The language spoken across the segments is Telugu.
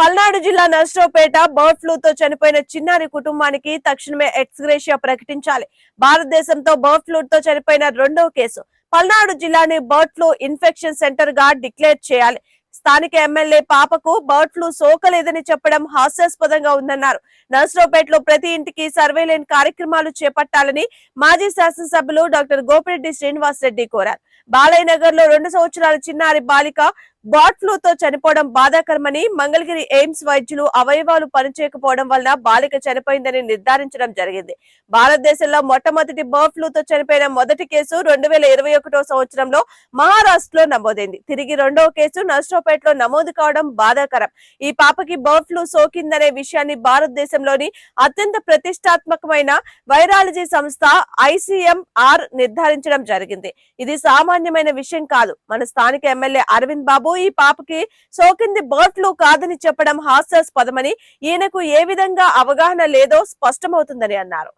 పల్నాడు జిల్లా నర్సరావుపేట బర్డ్ ఫ్లూ తో చనిపోయిన చిన్నారి కుటుంబానికి తక్షణమే ఎక్స్గ్రేషియా ప్రకటించాలి. భారతదేశంతో బర్డ్ ఫ్లూ తో చనిపోయిన రెండవ కేసు. పల్నాడు జిల్లాని బర్డ్ ఫ్లూ ఇన్ఫెక్షన్ సెంటర్గా డిక్లేర్ చేయాలి. స్థానిక ఎమ్మెల్యే పాపకు బర్డ్ ఫ్లూ సోకలేదని చెప్పడం హాస్యాస్పదంగా ఉందన్నారు. నర్సరావుపేటలో ప్రతి ఇంటికి సర్వేలైన్ కార్యక్రమాలు చేపట్టాలని మాజీ శాసనసభ్యులు డాక్టర్ గోపిరెడ్డి శ్రీనివాస్ రెడ్డి కోరారు. బాలయ్య నగర్లో రెండు సంవత్సరాల చిన్నారి బాలిక బర్డ్ ఫ్లూ తో చనిపోవడం బాధాకరమని మంగళగిరి ఎయిమ్స్ వైద్యులు అవయవాలు పనిచేయకపోవడం వల్ల బాలిక చనిపోయిందని నిర్ధారించడం జరిగింది. భారతదేశంలో మొట్టమొదటి బర్డ్ ఫ్లూ తో చనిపోయిన మొదటి కేసు రెండు వేల ఇరవై ఒకటో సంవత్సరంలో మహారాష్ట్రలో నమోదైంది. తిరిగి రెండవ కేసు నర్సరావుపేటలో నమోదు కావడం బాధాకరం. ఈ పాపకి బర్డ్ ఫ్లూ సోకిందనే విషయాన్ని భారతదేశంలోని అత్యంత ప్రతిష్టాత్మకమైన వైరాలజీ సంస్థ ఐసీఎంఆర్ నిర్ధారించడం జరిగింది. ఇది సామాన్యమైన విషయం కాదు. మన స్థానిక ఎమ్మెల్యే అరవింద్ బాబు ఈ పాపకి సోకింది బర్డ్ ఫ్లూ కాదని చెప్పడం హాస్యాస్పదమని ఈయనకు ఏ విధంగా అవగాహన లేదో స్పష్టమవుతుందని అన్నారు.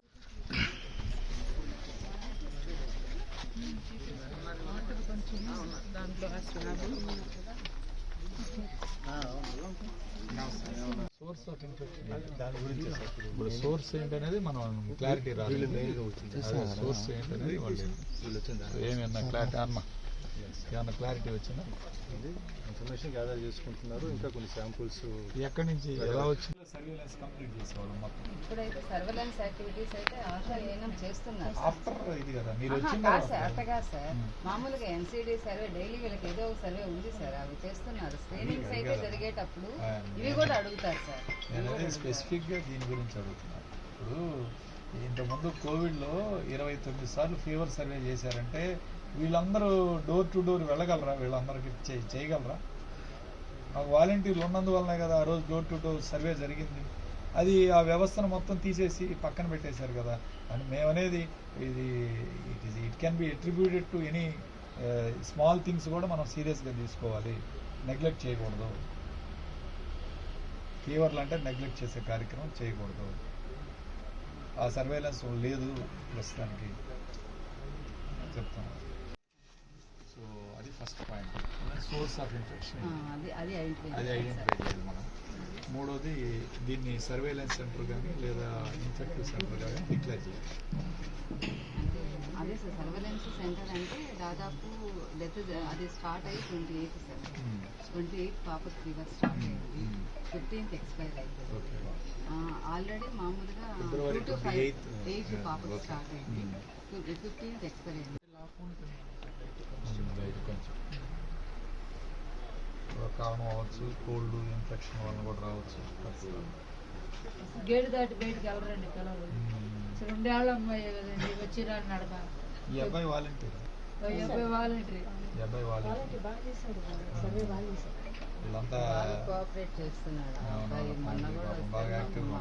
సోర్స్ ఇప్పుడు ఏంటనేది మనం క్లారిటీ రాలేదు. సోర్స్ ఏంటనేది ఏమన్నా క్లారిటీ అన్న ఏమన్నా క్లారిటీ వచ్చిందా? ఇన్ఫర్మేషన్ గ్యాదర్ చేసుకుంటున్నారు. ఇంకా కొన్ని శాంపుల్స్ ఎక్కడి నుంచి ఎలా వచ్చిందో? సర్వేలెన్స్ కంప్లీట్ మొత్తం. ఇప్పుడైతే సర్వేలెన్స్ యాక్టివిటీస్ అయితే ఆశా ఏనం చేస్తున్నారు. ఆఫ్టర్ ఇది కదా మీరు ఆహా, వచ్చిన కాదు సార్ తర్వాత అట్టగా సార్. మామూలుగా ఎన్సీడీ సర్వే డైలీ వీళ్ళకి ఏదో ఒక సర్వే ఉంది సార్ అవి చేస్తున్నారు. స్క్రీనింగ్స్ అయితే జరిగేటప్పుడు ఇవి కూడా అడుగుతారు సార్. స్పెసిఫిక్గా దీని గురించి అడుగుతున్నాను. ఇప్పుడు ఇంతకుముందు కోవిడ్లో ఇరవై తొమ్మిది సార్లు ఫీవర్ సర్వే చేశారంటే వీళ్ళందరూ డోర్ టు డోర్ వెళ్ళగలరా? వీళ్ళందరికీ చే- చేయగలరా? మాకు వాలంటీర్లు ఉన్నందువల్లనే కదా ఆ రోజు డోర్ టు డోర్ సర్వే జరిగింది. అది ఆ వ్యవస్థను మొత్తం తీసేసి పక్కన పెట్టేశారు కదా. అని మేమనేది ఇది it is it can be attributed to any small things కూడా మనం సీరియస్గా తీసుకోవాలి. నెగ్లెక్ట్ చేయకూడదు. ఫీవర్లు అంటే నెగ్లెక్ట్ చేసే కార్యక్రమం చేయకూడదు. ఆ సర్వేలెన్స్ లేదు ప్రస్తుతానికి. చెప్తాను. సో అది first point source of infection ఆ, అది అది ఐడెంటిఫై అది ఐడెంటిఫై చేయాలి మనం. మూడోది దీన్ని సర్వేలెన్స్ సెంటర్ కానీ లేదా ఇన్ఫెక్టివ్ సెంటర్ కానీ డిక్లేర్ చేయాలి. అదే సార్ సర్వేలెన్స్ సెంటర్ అంటే దాదాపు డెత్ అది స్టార్ట్ అయ్యి twenty eighth sir. Twenty eighth పాప ఫీవర్ స్టార్ట్ అయింది ఫిఫ్టీన్త్ ఎక్స్పైర్ అయిపోయింది. ఆల్రెడీ మామూలుగా two to five 28th, eighth పాపకు. స్టార్ట్ అయింది ఫిఫ్టీన్త్ ఎక్స్పైర్ అయింది కారణం అవ్వచ్చు కోల్డ్ ఇన్ఫెక్షన్ వల్ల కూడా రావచ్చు. గేటు దాటి బయటికి వెళ్ళరండి పిల్లలు. రెండేళ్ళ అమ్మాయి కదండి వచ్చిరాని నడక ఈ ఈ అబ్బాయి వాలంటీర్? వీళ్ళంతా కోఆపరేట్ చేస్తున్నాడు బాగా యాక్టివ్గా